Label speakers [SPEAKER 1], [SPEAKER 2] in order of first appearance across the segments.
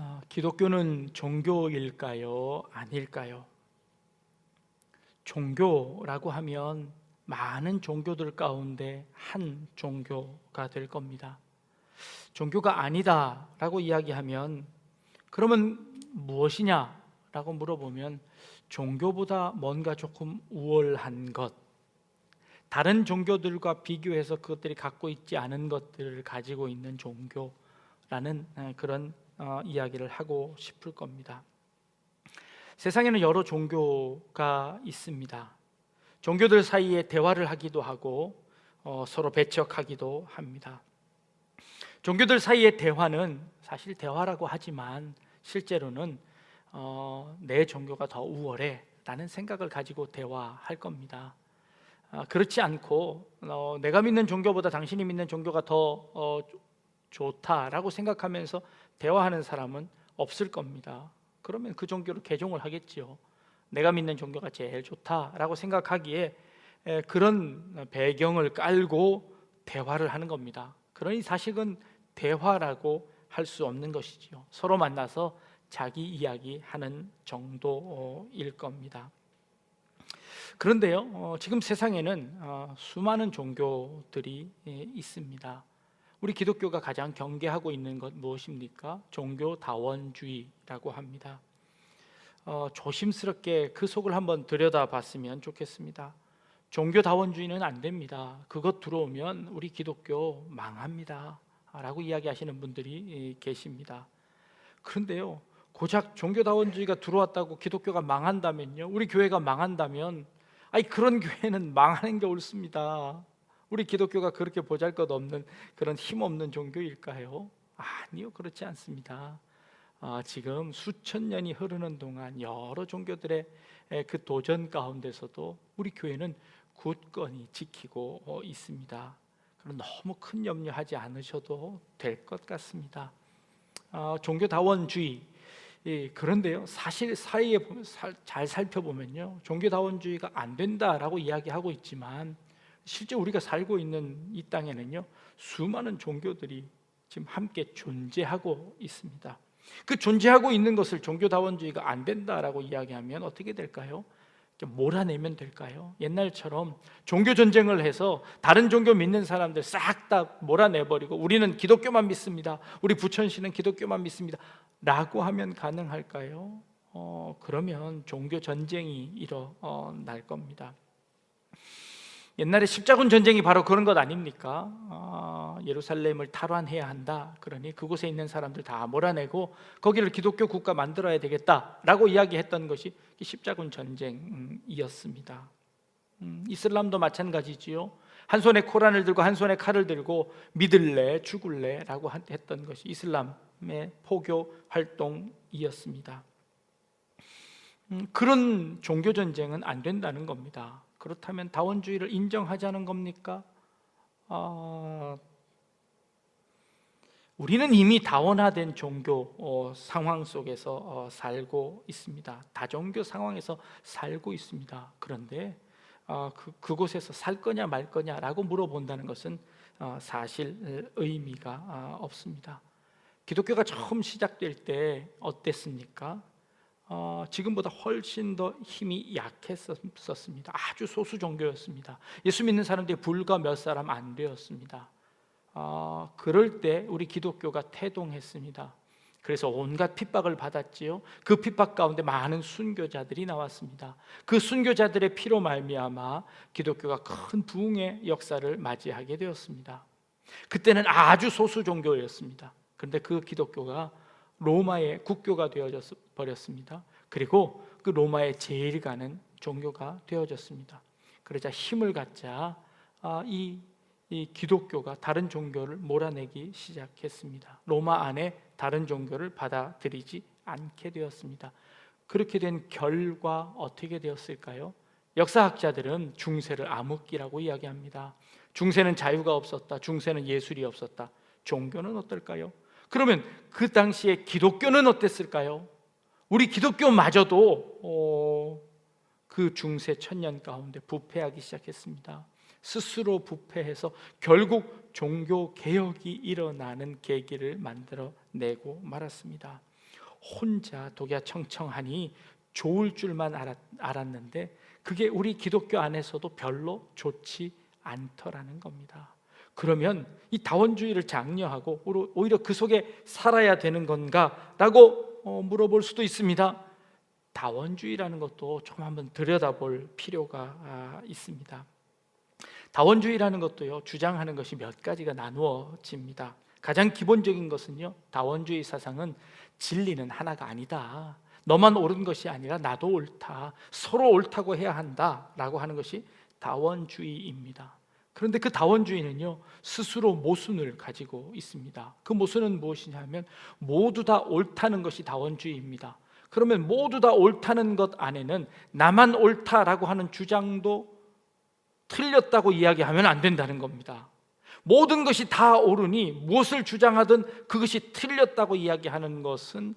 [SPEAKER 1] 아, 기독교는 종교일까요? 아닐까요? 종교라고 하면 많은 종교들 가운데 한 종교가 될 겁니다. 종교가 아니다라고 이야기하면 그러면 무엇이냐라고 물어보면 종교보다 뭔가 조금 우월한 것, 다른 종교들과 비교해서 그것들이 갖고 있지 않은 것들을 가지고 있는 종교라는 에, 그런 어, 이야기를 하고 싶을 겁니다. 세상에는 여러 종교가 있습니다. 종교들 사이에 대화를 하기도 하고 어, 서로 배척하기도 합니다. 종교들 사이의 대화는 사실 대화라고 하지만 실제로는 어, 내 종교가 더 우월해 라는 생각을 가지고 대화할 겁니다. 아, 그렇지 않고 어, 내가 믿는 종교보다 당신이 믿는 종교가 더 어, 좋다라고 생각하면서 대화하는 사람은 없을 겁니다. 그러면 그 종교를 개종을 하겠지요. 내가 믿는 종교가 제일 좋다라고 생각하기에 에, 그런 배경을 깔고 대화를 하는 겁니다. 그러니 사실은 대화라고 할 수 없는 것이지요. 서로 만나서 자기 이야기 하는 정도일 겁니다. 그런데요, 어, 지금 세상에는 어, 수많은 종교들이 예, 있습니다. 우리 기독교가 가장 경계하고 있는 것 무엇입니까? 종교 다원주의라고 합니다. 어, 조심스럽게 그 속을 한번 들여다봤으면 좋겠습니다. 종교 다원주의는 안 됩니다. 그것 들어오면 우리 기독교 망합니다. 라고 이야기하시는 분들이 예, 계십니다. 그런데요, 고작 종교 다원주의가 들어왔다고 기독교가 망한다면요, 우리 교회가 망한다면, 아니 그런 교회는 망하는 게 옳습니다. 우리 기독교가 그렇게 보잘것없는 그런 힘없는 종교일까요? 아니요, 그렇지 않습니다. 아, 지금 수천 년이 흐르는 동안 여러 종교들의 에, 그 도전 가운데서도 우리 교회는 굳건히 지키고 어, 있습니다. 그럼 너무 큰 염려하지 않으셔도 될 것 같습니다. 아, 종교 다원주의 예, 그런데요 사실 사이에 보면 살- 잘 살펴보면요 종교다원주의가 안 된다라고 이야기하고 있지만 실제 우리가 살고 있는 이 땅에는요 수많은 종교들이 지금 함께 존재하고 있습니다. 그 존재하고 있는 것을 종교다원주의가 안 된다라고 이야기하면 어떻게 될까요? 좀 몰아내면 될까요? 옛날처럼 종교 전쟁을 해서 다른 종교 믿는 사람들 싹 다 몰아내버리고 우리는 기독교만 믿습니다. 우리 부천시는 기독교만 믿습니다. 라고 하면 가능할까요? 어, 그러면 종교 전쟁이 일어날 겁니다. 옛날에 십자군 전쟁이 바로 그런 것 아닙니까? 아, 예루살렘을 탈환해야 한다. 그러니 그곳에 있는 사람들 다 몰아내고 거기를 기독교 국가 만들어야 되겠다라고 이야기했던 것이 이 십자군 전쟁이었습니다. 음, 이슬람도 마찬가지지요. 한 손에 코란을 들고 한 손에 칼을 들고 믿을래 죽을래라고 한- 했던 것이 이슬람의 포교 활동이었습니다. 음, 그런 종교 전쟁은 안 된다는 겁니다. 그렇다면 다원주의를 인정하자는 겁니까? 아, 우리는 이미 다원화된 종교 어, 상황 속에서 어, 살고 있습니다. 다종교 상황에서 살고 있습니다. 그런데 어, 그, 그곳에서 살 거냐 말 거냐라고 물어본다는 것은 어, 사실 의미가 아, 없습니다. 기독교가 처음 시작될 때 어땠습니까? 어, 지금보다 훨씬 더 힘이 약했었습니다. 아주 소수 종교였습니다. 예수 믿는 사람들이 불과 몇 사람 안 되었습니다. 어, 그럴 때 우리 기독교가 태동했습니다. 그래서 온갖 핍박을 받았지요. 그 핍박 가운데 많은 순교자들이 나왔습니다. 그 순교자들의 피로 말미암아 기독교가 큰 부흥의 역사를 맞이하게 되었습니다. 그때는 아주 소수 종교였습니다. 그런데 그 기독교가 로마의 국교가 되어져 버렸습니다. 그리고 그 로마의 제일 가는 종교가 되어졌습니다. 그러자 힘을 갖자 아, 이, 이 기독교가 다른 종교를 몰아내기 시작했습니다. 로마 안에 다른 종교를 받아들이지 않게 되었습니다. 그렇게 된 결과 어떻게 되었을까요? 역사학자들은 중세를 암흑기라고 이야기합니다. 중세는 자유가 없었다. 중세는 예술이 없었다. 종교는 어떨까요? 그러면 그 당시에 기독교는 어땠을까요? 우리 기독교마저도 어, 그 중세 천년 가운데 부패하기 시작했습니다. 스스로 부패해서 결국 종교 개혁이 일어나는 계기를 만들어 내고 말았습니다. 혼자 독야 청청하니 좋을 줄만 알았, 알았는데 그게 우리 기독교 안에서도 별로 좋지 않더라는 겁니다. 그러면 이 다원주의를 장려하고 오히려- 그 속에 살아야 되는 건가라고 어, 물어볼 수도 있습니다. 다원주의라는 것도 조금 한번 들여다볼 필요가 아, 있습니다. 다원주의라는 것도요 주장하는 것이 몇 가지가 나누어집니다. 가장 기본적인 것은요 다원주의 사상은 진리는 하나가 아니다. 너만 옳은 것이 아니라 나도 옳다. 서로 옳다고 해야 한다라고 하는 것이 다원주의입니다. 그런데 그 다원주의는요 스스로 모순을 가지고 있습니다. 그 모순은 무엇이냐면 모두 다 옳다는 것이 다원주의입니다. 그러면 모두 다 옳다는 것 안에는 나만 옳다라고 하는 주장도 틀렸다고 이야기하면 안 된다는 겁니다. 모든 것이 다 옳으니 무엇을 주장하든 그것이 틀렸다고 이야기하는 것은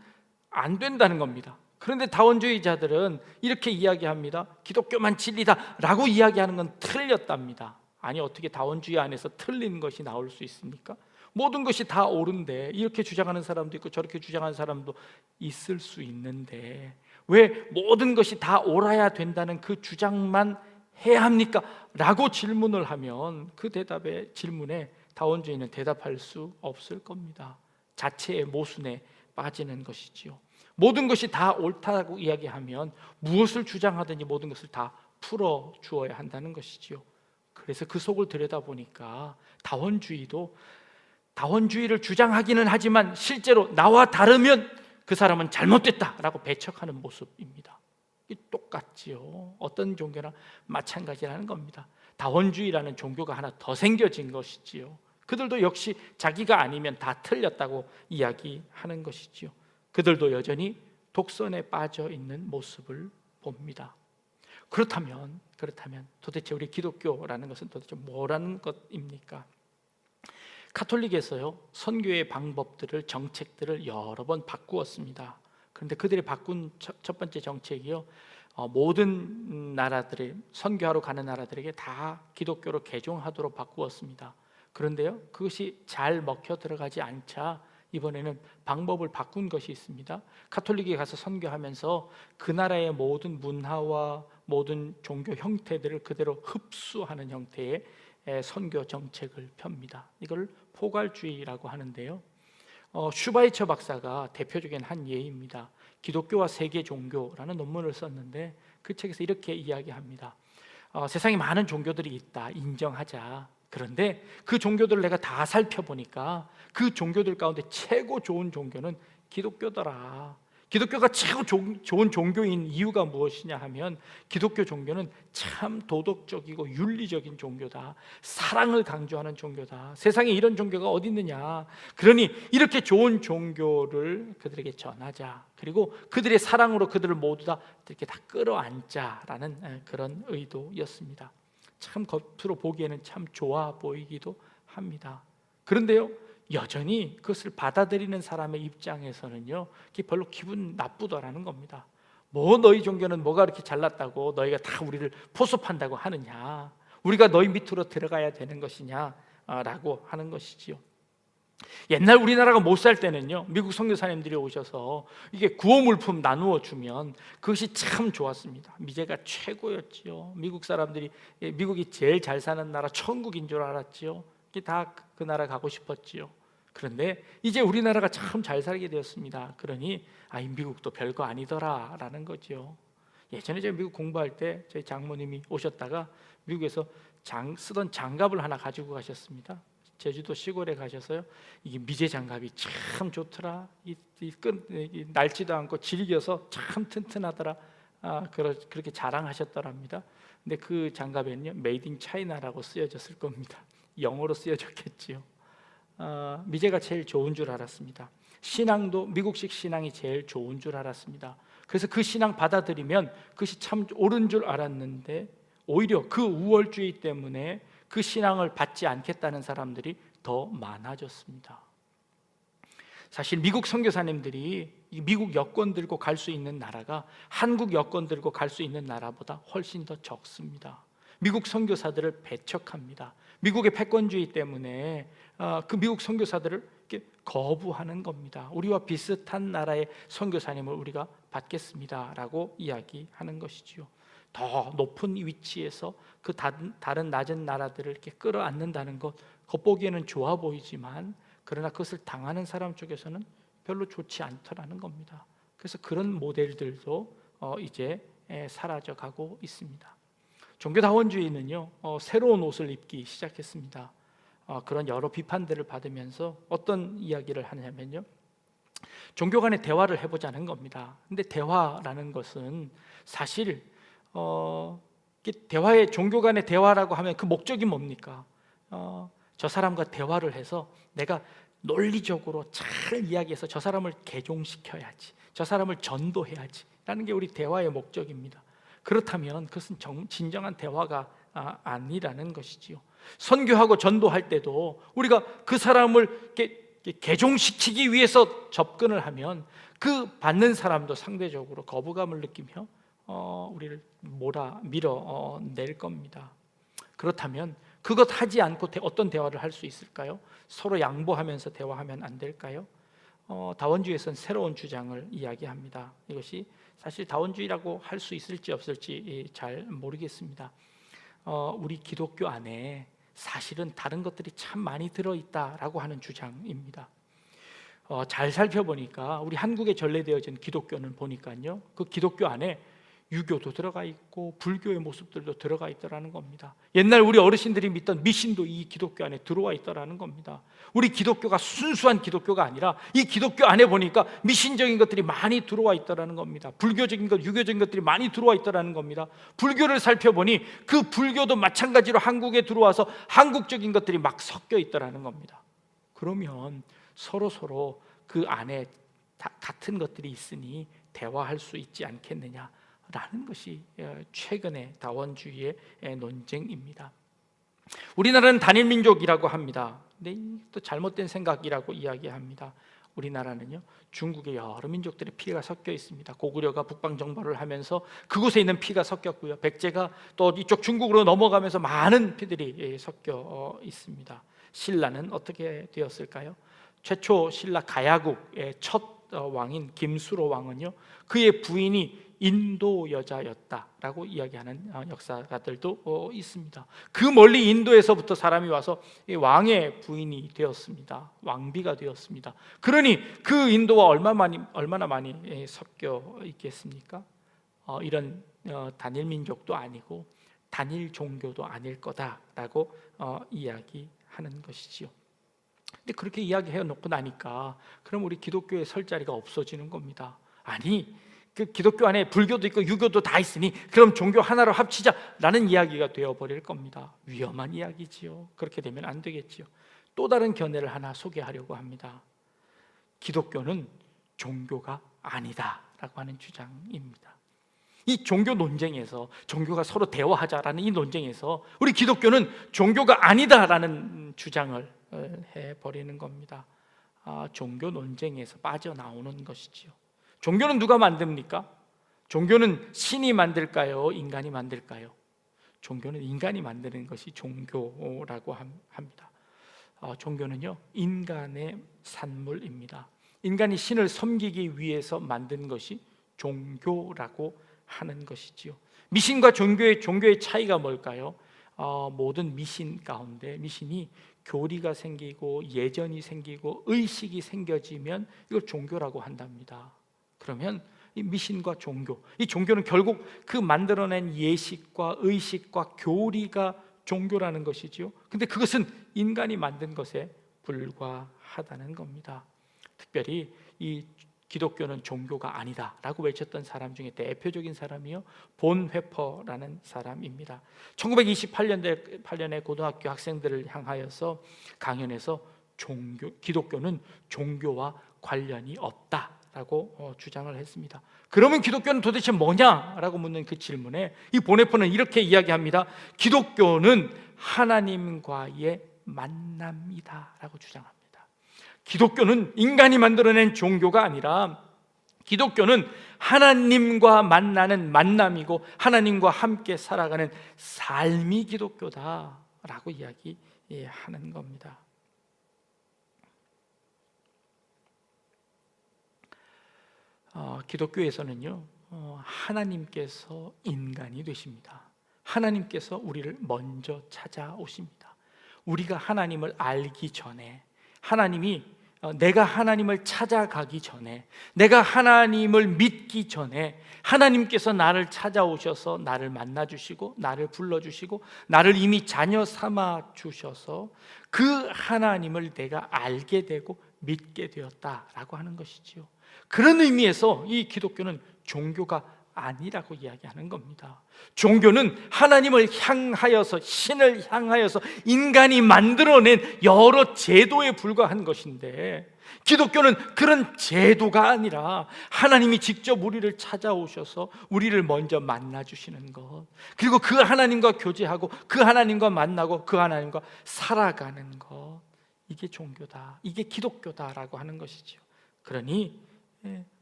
[SPEAKER 1] 안 된다는 겁니다. 그런데 다원주의자들은 이렇게 이야기합니다. 기독교만 진리다라고 이야기하는 건 틀렸답니다. 아니 어떻게 다원주의 안에서 틀린 것이 나올 수 있습니까? 모든 것이 다 옳은데 이렇게 주장하는 사람도 있고 저렇게 주장하는 사람도 있을 수 있는데 왜 모든 것이 다 옳아야 된다는 그 주장만 해야 합니까? 라고 질문을 하면 그 대답에 질문에 다원주의는 대답할 수 없을 겁니다. 자체의 모순에 빠지는 것이지요. 모든 것이 다 옳다고 이야기하면 무엇을 주장하든지 모든 것을 다 풀어 주어야 한다는 것이지요. 그래서 그 속을 들여다보니까 다원주의도 다원주의를 주장하기는 하지만 실제로 나와 다르면 그 사람은 잘못됐다라고 배척하는 모습입니다. 이 똑같지요. 어떤 종교나 마찬가지라는 겁니다. 다원주의라는 종교가 하나 더 생겨진 것이지요. 그들도 역시 자기가 아니면 다 틀렸다고 이야기하는 것이지요. 그들도 여전히 독선에 빠져 있는 모습을 봅니다. 그렇다면 그렇다면 도대체 우리 기독교라는 것은 도대체 뭐라는 것입니까? 카톨릭에서요 선교의 방법들을 정책들을 여러 번 바꾸었습니다. 그런데 그들이 바꾼 첫, 첫 번째 정책이요 어, 모든 나라들의 선교하러 가는 나라들에게 다 기독교로 개종하도록 바꾸었습니다. 그런데요 그것이 잘 먹혀 들어가지 않자 이번에는 방법을 바꾼 것이 있습니다. 카톨릭에 가서 선교하면서 그 나라의 모든 문화와 모든 종교 형태들을 그대로 흡수하는 형태의 에, 선교 정책을 펴니다. 이걸 포괄주의라고 하는데요. 어, 슈바이처 박사가 대표적인 한 예입니다. 기독교와 세계 종교라는 논문을 썼는데 그 책에서 이렇게 이야기합니다. 어, 세상에 많은 종교들이 있다 인정하자. 그런데 그 종교들을 내가 다 살펴보니까 그 종교들 가운데 최고 좋은 종교는 기독교더라. 기독교가 최고 조- 좋은 종교인 이유가 무엇이냐 하면 기독교 종교는 참 도덕적이고 윤리적인 종교다. 사랑을 강조하는 종교다. 세상에 이런 종교가 어디 있느냐. 그러니 이렇게 좋은 종교를 그들에게 전하자. 그리고 그들의 사랑으로 그들을 모두 다 이렇게 다 끌어안자라는 에, 그런 의도였습니다. 참 겉으로 보기에는 참 좋아 보이기도 합니다. 그런데요, 여전히 그것을 받아들이는 사람의 입장에서는요, 그게 별로 기분 나쁘더라는 겁니다. 뭐 너희 종교는 뭐가 그렇게 잘났다고 너희가 다 우리를 포섭한다고 하느냐? 우리가 너희 밑으로 들어가야 되는 것이냐라고 하는 것이지요. 옛날 우리나라가 못 살 때는요 미국 선교사님들이 오셔서 이게 구호 물품 나누어 주면 그것이 참 좋았습니다. 미제가 최고였지요. 미국 사람들이 예, 미국이 제일 잘 사는 나라 천국인 줄 알았지요. 다 그 나라 가고 싶었지요. 그런데 이제 우리나라가 참 잘 살게 되었습니다. 그러니 아이 미국도 별거 아니더라라는 거죠. 예전에 제가 미국 공부할 때 저희 장모님이 오셨다가 미국에서 장 쓰던 장갑을 하나 가지고 가셨습니다. 제주도 시골에 가셔서요. 이게 미제 장갑이 참 좋더라. 이, 이 끈, 이 날지도 않고 질겨서 참 튼튼하더라. 아, 그러, 그렇게 자랑하셨더랍니다. 근데 그 장갑에는요, 메이드 인 차이나라고 쓰여졌을 겁니다. 영어로 쓰여졌겠지요. 아, 미제가 제일 좋은 줄 알았습니다. 신앙도 미국식 신앙이 제일 좋은 줄 알았습니다. 그래서 그 신앙 받아들이면 그것이 참 옳은 줄 알았는데 오히려 그 우월주의 때문에 그 신앙을 받지 않겠다는 사람들이 더 많아졌습니다. 사실 미국 선교사님들이 이 미국 여권 들고 갈 수 있는 나라가 한국 여권 들고 갈 수 있는 나라보다 훨씬 더 적습니다. 미국 선교사들을 배척합니다. 미국의 패권주의 때문에 어, 그 미국 선교사들을 거부하는 겁니다. 우리와 비슷한 나라의 선교사님을 우리가 받겠습니다라고 이야기하는 것이지요. 더 높은 위치에서 그 다른, 낮은 나라들을 이렇게 끌어안는다는 것 겉보기에는 좋아 보이지만 그러나 그것을 당하는 사람 쪽에서는 별로 좋지 않더라는 겁니다. 그래서 그런 모델들도 어, 이제 에, 사라져가고 있습니다. 종교다원주의는요 어, 새로운 옷을 입기 시작했습니다. 어, 그런 여러 비판들을 받으면서 어떤 이야기를 하냐면요 종교 간의 대화를 해보자는 겁니다. 근데 대화라는 것은 사실 어, 대화의 종교 간의 대화라고 하면 그 목적이 뭡니까? 어, 저 사람과 대화를 해서 내가 논리적으로 잘 이야기해서 저 사람을 개종시켜야지, 저 사람을 전도해야지라는 게 우리 대화의 목적입니다. 그렇다면 그것은 정, 진정한 대화가 아, 아니라는 것이지요. 선교하고 전도할 때도 우리가 그 사람을 개종시키기 위해서 접근을 하면 그 받는 사람도 상대적으로 거부감을 느끼며 어, 우리를 몰아 밀어 어, 낼 겁니다. 그렇다면 그것 하지 않고 대- 어떤 대화를 할 수 있을까요? 서로 양보하면서 대화하면 안 될까요? 어, 다원주의에서는 새로운 주장을 이야기합니다. 이것이 사실 다원주의라고 할 수 있을지 없을지 예, 잘 모르겠습니다. 어, 우리 기독교 안에 사실은 다른 것들이 참 많이 들어있다라고 하는 주장입니다. 어, 잘 살펴보니까 우리 한국에 전래되어진 기독교는 보니까요, 그 기독교 안에 유교도 들어가 있고 불교의 모습들도 들어가 있더라는 겁니다. 옛날 우리 어르신들이 믿던 미신도 이 기독교 안에 들어와 있더라는 겁니다. 우리 기독교가 순수한 기독교가 아니라 이 기독교 안에 보니까 미신적인 것들이 많이 들어와 있더라는 겁니다. 불교적인 것, 유교적인 것들이 많이 들어와 있더라는 겁니다. 불교를 살펴보니 그 불교도 마찬가지로 한국에 들어와서 한국적인 것들이 막 섞여 있더라는 겁니다. 그러면 서로 서로 그 안에 다 같은 것들이 있으니 대화할 수 있지 않겠느냐? 라는 것이 어, 최근의 다원주의의 에, 논쟁입니다. 우리나라는 단일 민족이라고 합니다. 근데 또 잘못된 생각이라고 이야기합니다. 우리나라는요 중국의 여러 민족들의 피가 섞여 있습니다. 고구려가 북방 정벌을 하면서 그곳에 있는 피가 섞였고요. 백제가 또 이쪽 중국으로 넘어가면서 많은 피들이 예, 섞여 어, 있습니다. 신라는 어떻게 되었을까요? 최초 신라 가야국의 첫 어, 왕인 김수로 왕은요 그의 부인이 인도 여자였다라고 이야기하는 어, 역사가들도 어, 있습니다. 그 멀리 인도에서부터 사람이 와서 이 왕의 부인이 되었습니다. 왕비가 되었습니다. 그러니 그 인도와 얼마 많이 얼마나 많이 예, 섞여 있겠습니까? 어, 이런 어, 단일 민족도 아니고 단일 종교도 아닐 거다라고 어, 이야기하는 것이지요. 근데 그렇게 이야기해 놓고 나니까 그럼 우리 기독교의 설 자리가 없어지는 겁니다. 아니 그 기독교 안에 불교도 있고 유교도 다 있으니 그럼 종교 하나로 합치자라는 이야기가 되어 버릴 겁니다. 위험한 이야기지요. 그렇게 되면 안 되겠지요. 또 다른 견해를 하나 소개하려고 합니다. 기독교는 종교가 아니다라고 하는 주장입니다. 이 종교 논쟁에서 종교가 서로 대화하자라는 이 논쟁에서 우리 기독교는 종교가 아니다라는 주장을 어, 해 버리는 겁니다. 아, 종교 논쟁에서 빠져나오는 것이지요. 종교는 누가 만듭니까? 종교는 신이 만들까요? 인간이 만들까요? 종교는 인간이 만드는 것이 종교라고 함- 합니다. 어, 종교는요 인간의 산물입니다. 인간이 신을 섬기기 위해서 만든 것이 종교라고 하는 것이지요. 미신과 종교의 종교의 차이가 뭘까요? 어, 모든 미신 가운데 미신이 교리가 생기고 예전이 생기고 의식이 생겨지면 이걸 종교라고 한답니다. 그러면 이 미신과 종교, 이 종교는 결국 그 만들어낸 예식과 의식과 교리가 종교라는 것이지요. 근데 그것은 인간이 만든 것에 불과하다는 겁니다. 특별히 이 기독교는 종교가 아니다라고 외쳤던 사람 중에 대표적인 사람이요 본회퍼라는 사람입니다. 1928년대 8년에 고등학교 학생들을 향하여서 강연에서 종교 기독교는 종교와 관련이 없다 라고 어, 주장을 했습니다. 그러면 기독교는 도대체 뭐냐라고 묻는 그 질문에 이 본회퍼는 이렇게 이야기합니다. 기독교는 하나님과의 만남이다라고 주장합니다. 기독교는 인간이 만들어낸 종교가 아니라 기독교는 하나님과 만나는 만남이고 하나님과 함께 살아가는 삶이 기독교다라고 예, 하는 겁니다. 어, 기독교에서는요 어, 하나님께서 인간이 되십니다. 하나님께서 우리를 먼저 찾아오십니다. 우리가 하나님을 알기 전에 하나님이 어, 내가 하나님을 찾아가기 전에 내가 하나님을 믿기 전에 하나님께서 나를 찾아오셔서 나를 만나 주시고 나를 불러 주시고 나를 이미 자녀 삼아 주셔서 그 하나님을 내가 알게 되고 믿게 되었다라고 하는 것이지요. 그런 의미에서 이 기독교는 종교가 아니라고 이야기하는 겁니다. 종교는 하나님을 향하여서 신을 향하여서 인간이 만들어낸 여러 제도에 불과한 것인데 기독교는 그런 제도가 아니라 하나님이 직접 우리를 찾아오셔서 우리를 먼저 만나 주시는 것. 그리고 그 하나님과 교제하고 그 하나님과 만나고 그 하나님과 살아가는 것. 이게 종교다. 이게 기독교다라고 하는 것이죠. 그러니 예,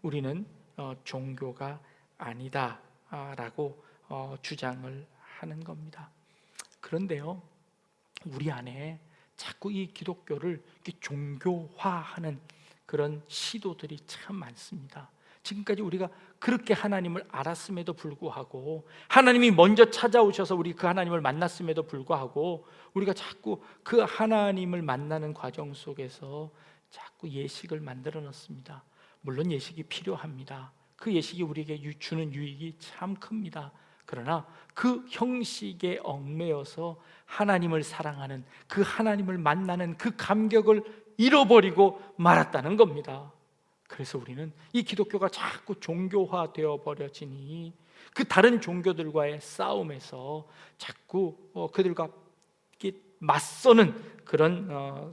[SPEAKER 1] 우리는 어, 종교가 아니다라고 어, 주장을 하는 겁니다. 그런데요, 우리 안에 자꾸 이 기독교를 종교화하는 그런 시도들이 참 많습니다. 지금까지 우리가 그렇게 하나님을 알았음에도 불구하고 하나님이 먼저 찾아오셔서 우리 그 하나님을 만났음에도 불구하고 우리가 자꾸 그 하나님을 만나는 과정 속에서 자꾸 예식을 만들어 놨습니다. 물론 예식이 필요합니다. 그 예식이 우리에게 주는 유익이 참 큽니다. 그러나 그 형식에 얽매여서 하나님을 사랑하는 그 하나님을 만나는 그 감격을 잃어버리고 말았다는 겁니다. 그래서 우리는 이 기독교가 자꾸 종교화되어 버려지니 그 다른 종교들과의 싸움에서 자꾸 어, 그들과 맞서는 그런 어,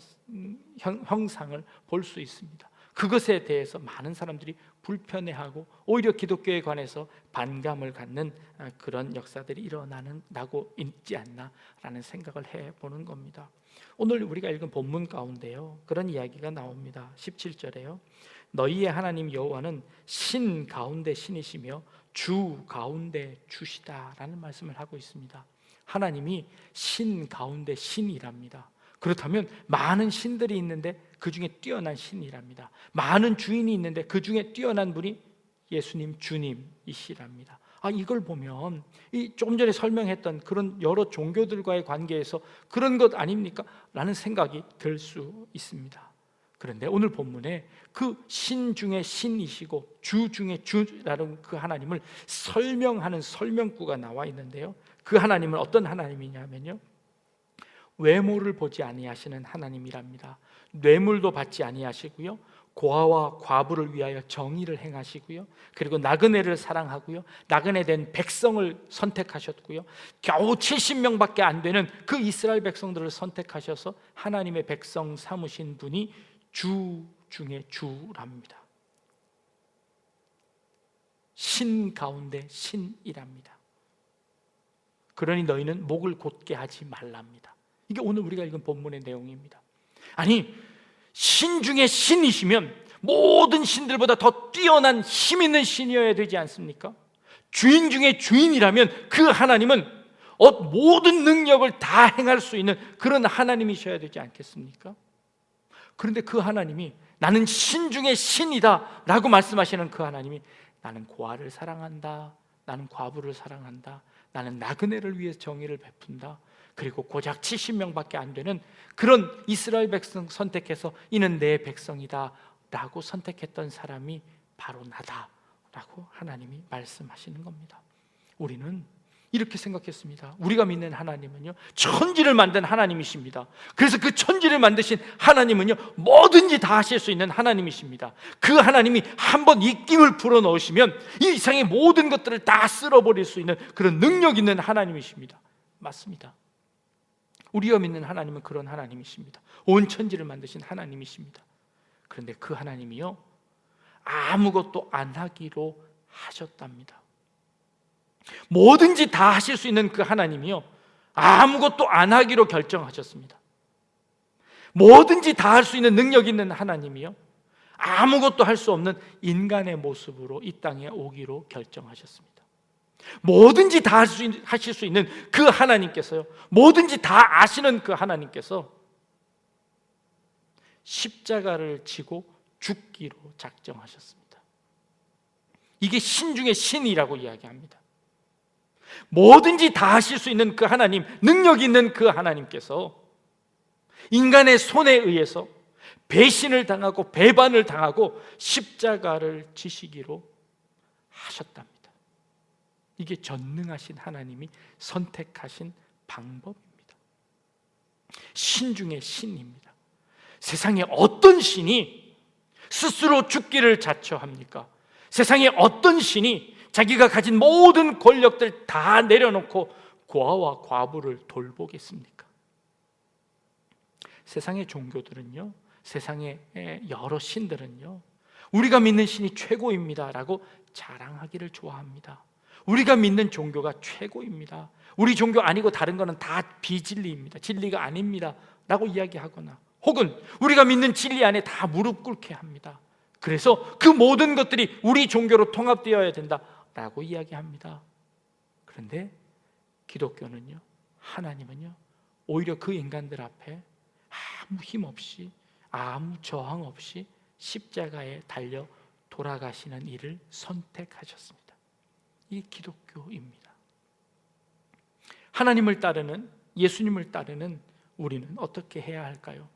[SPEAKER 1] 형상을 볼 수 있습니다. 그것에 대해서 많은 사람들이 불편해하고 오히려 기독교에 관해서 반감을 갖는 아, 그런 역사들이 일어나는 나고 있지 않나라는 생각을 해 보는 겁니다. 오늘 우리가 읽은 본문 가운데요. 그런 이야기가 나옵니다. 17절에요. 너희의 하나님 여호와는 신 가운데 신이시며 주 가운데 주시다라는 말씀을 하고 있습니다. 하나님이 신 가운데 신이랍니다. 그렇다면 많은 신들이 있는데 그 중에 뛰어난 신이랍니다. 많은 주인이 있는데 그 중에 뛰어난 분이 예수님 주님이시랍니다. 아 이걸 보면 이 조금 전에 설명했던 그런 여러 종교들과의 관계에서 그런 것 아닙니까? 라는 생각이 들 수 있습니다. 그런데 오늘 본문에 그 신 중에 신이시고 주 중에 주라는 그 하나님을 설명하는 설명구가 나와 있는데요. 그 하나님은 어떤 하나님이냐면요. 외모를 보지 아니하시는 하나님이랍니다. 뇌물도 받지 아니하시고요. 고아와 과부를 위하여 정의를 행하시고요. 그리고 나그네를 사랑하고요. 나그네 된 백성을 선택하셨고요. 겨우 70명밖에 안 되는 그 이스라엘 백성들을 선택하셔서 하나님의 백성 삼으신 분이 주 중에 주랍니다. 신 가운데 신이랍니다. 그러니 너희는 목을 곧게 하지 말랍니다. 이게 오늘 우리가 읽은 본문의 내용입니다. 아니, 신 중에 신이시면 모든 신들보다 더 뛰어난 힘 있는 신이어야 되지 않습니까? 주인 중에 주인이라면 그 하나님은 어, 모든 능력을 다 행할 수 있는 그런 하나님이셔야 되지 않겠습니까? 그런데 그 하나님이 나는 신 중에 신이다 라고 말씀하시는 그 하나님이 나는 고아를 사랑한다. 나는 과부를 사랑한다. 나는 나그네를 위해 정의를 베푼다. 그리고 고작 70명밖에 안 되는 그런 이스라엘 백성 선택해서 이는 내 백성이다 라고 선택했던 사람이 바로 나다 라고 하나님이 말씀하시는 겁니다. 우리는 이렇게 생각했습니다. 우리가 믿는 하나님은요, 천지를 만든 하나님이십니다. 그래서 그 천지를 만드신 하나님은요, 뭐든지 다 하실 수 있는 하나님이십니다. 그 하나님이 한번 입김을 불어 넣으시면 이 이상의 모든 것들을 다 쓸어버릴 수 있는 그런 능력 있는 하나님이십니다. 맞습니다. 우리가 믿는 하나님은 그런 하나님이십니다. 온 천지를 만드신 하나님이십니다. 그런데 그 하나님이요 아무것도 안 하기로 하셨답니다. 뭐든지 다 하실 수 있는 그 하나님이요 아무것도 안 하기로 결정하셨습니다. 뭐든지 다 할 수 있는 능력 있는 하나님이요 아무것도 할 수 없는 인간의 모습으로 이 땅에 오기로 결정하셨습니다. 뭐든지 다 하실 수 있는 그 하나님께서요. 뭐든지 다 아시는 그 하나님께서 십자가를 지고 죽기로 작정하셨습니다. 이게 신 중의 신이라고 이야기합니다. 뭐든지 다 하실 수 있는 그 하나님, 능력 있는 그 하나님께서 인간의 손에 의해서 배신을 당하고 배반을 당하고 십자가를 지시기로 하셨답니다. 이게 전능하신 하나님이 선택하신 방법입니다. 신 중의 신입니다. 세상에 어떤 신이 스스로 죽기를 자처합니까? 세상에 어떤 신이 자기가 가진 모든 권력들 다 내려놓고 고아와 과부를 돌보겠습니까? 세상의 종교들은요, 세상의 여러 신들은요, 우리가 믿는 신이 최고입니다라고 자랑하기를 좋아합니다. 우리가 믿는 종교가 최고입니다. 우리 종교 아니고 다른 거는 다 비진리입니다. 진리가 아닙니다. 라고 이야기하거나 혹은 우리가 믿는 진리 안에 다 무릎 꿇게 합니다. 그래서 그 모든 것들이 우리 종교로 통합되어야 된다 라고 이야기합니다. 그런데 기독교는요, 하나님은요, 오히려 그 인간들 앞에 아무 힘 없이, 아무 저항 없이 십자가에 달려 돌아가시는 일을 선택하셨습니다. 이 기독교입니다. 하나님을 따르는 예수님을 따르는 우리는 어떻게 해야 할까요?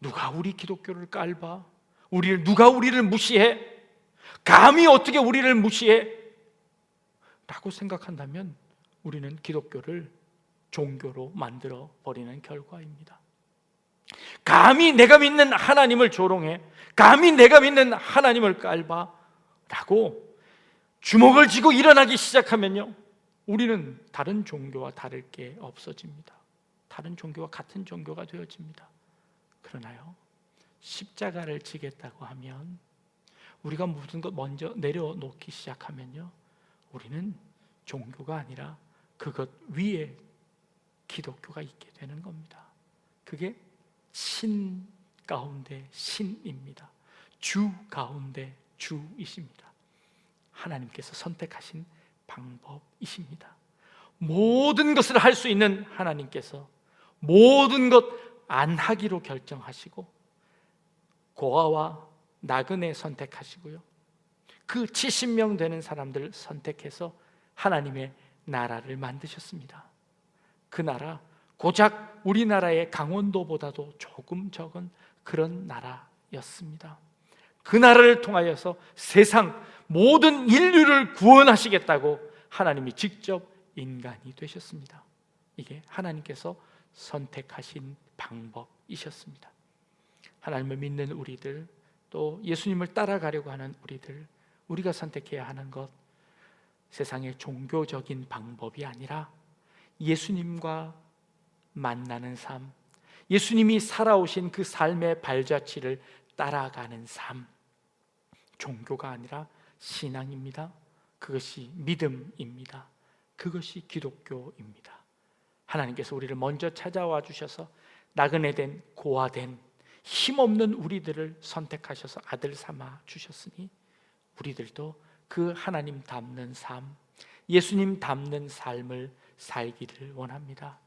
[SPEAKER 1] 누가 우리 기독교를 깔봐? 우리를 누가 우리를 무시해? 감히 어떻게 우리를 무시해? 라고 생각한다면 우리는 기독교를 종교로 만들어 버리는 결과입니다. 감히 내가 믿는 하나님을 조롱해. 감히 내가 믿는 하나님을 깔봐. 라고 주먹을 쥐고 일어나기 시작하면요. 우리는 다른 종교와 다를 게 없어집니다. 다른 종교와 같은 종교가 되어집니다. 그러나요. 십자가를 지겠다고 하면 우리가 모든 것 먼저 내려놓기 시작하면요. 우리는 종교가 아니라 그것 위에 기독교가 있게 되는 겁니다. 그게 신 가운데 신입니다. 주 가운데 주이십니다. 하나님께서 선택하신 방법이십니다. 모든 것을 할 수 있는 하나님께서 모든 것 안 하기로 결정하시고 고아와 나그네 선택하시고요. 그 70명 되는 사람들 선택해서 하나님의 나라를 만드셨습니다. 그 나라 고작 우리나라의 강원도보다도 조금 적은 그런 나라였습니다. 그 나라를 통하여서 세상 모든 인류를 구원하시겠다고 하나님이 직접 인간이 되셨습니다. 이게 하나님께서 선택하신 방법이셨습니다. 하나님을 믿는 우리들 또 예수님을 따라가려고 하는 우리들 우리가 선택해야 하는 것 세상의 종교적인 방법이 아니라 예수님과 만나는 삶, 예수님이 살아오신 그 삶의 발자취를 따라가는 삶, 종교가 아니라 신앙입니다. 그것이 믿음입니다. 그것이 기독교입니다. 하나님께서 우리를 먼저 찾아와 주셔서 나그네된 고아된 힘없는 우리들을 선택하셔서 아들 삼아 주셨으니 우리들도 그 하나님 닮는 삶, 예수님 닮는 삶을 살기를 원합니다.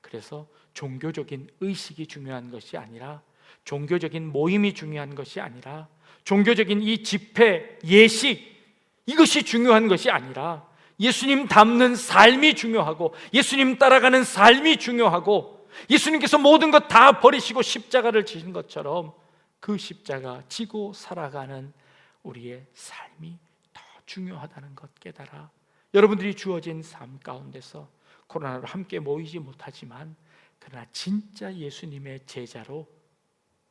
[SPEAKER 1] 그래서 종교적인 의식이 중요한 것이 아니라 종교적인 모임이 중요한 것이 아니라 종교적인 이 집회, 예식 이것이 중요한 것이 아니라 예수님 닮는 삶이 중요하고 예수님 따라가는 삶이 중요하고 예수님께서 모든 것 다 버리시고 십자가를 지신 것처럼 그 십자가 지고 살아가는 우리의 삶이 더 중요하다는 것 깨달아 여러분들이 주어진 삶 가운데서 코로나로 함께 모이지 못하지만 그러나 진짜 예수님의 제자로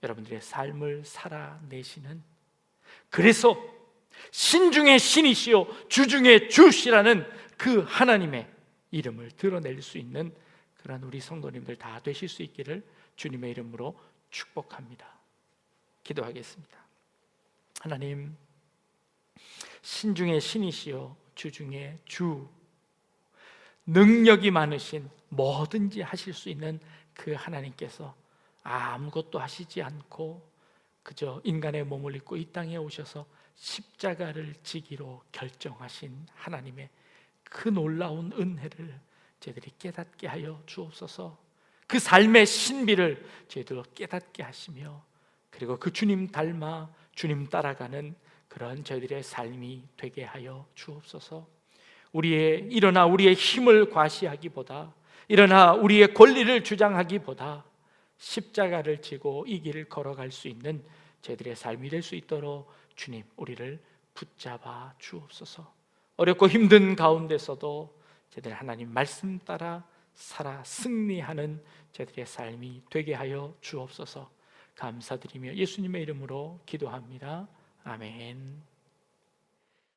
[SPEAKER 1] 여러분들의 삶을 살아내시는 그래서 신 중에 신이시요 주 중에 주시라는 그 하나님의 이름을 드러낼 수 있는 그러한 우리 성도님들 다 되실 수 있기를 주님의 이름으로 축복합니다. 기도하겠습니다. 하나님 신 중에 신이시요 주 중에 주 능력이 많으신 뭐든지 하실 수 있는 그 하나님께서 아무것도 하시지 않고 그저 인간의 몸을 입고 이 땅에 오셔서 십자가를 지기로 결정하신 하나님의 그 놀라운 은혜를 저희들이 깨닫게 하여 주옵소서. 그 삶의 신비를 저희들 깨닫게 하시며 그리고 그 주님 닮아 주님 따라가는 그런 저희들의 삶이 되게 하여 주옵소서. 우리의 일어나 우리의 힘을 과시하기보다 일어나 우리의 권리를 주장하기보다 십자가를 지고 이 길을 걸어갈 수 있는 저희들의 삶이 될 수 있도록 주님 우리를 붙잡아 주옵소서. 어렵고 힘든 가운데서도 저희들 하나님 말씀 따라 살아 승리하는 저희들의 삶이 되게 하여 주옵소서. 감사드리며 예수님의 이름으로 기도합니다. 아멘.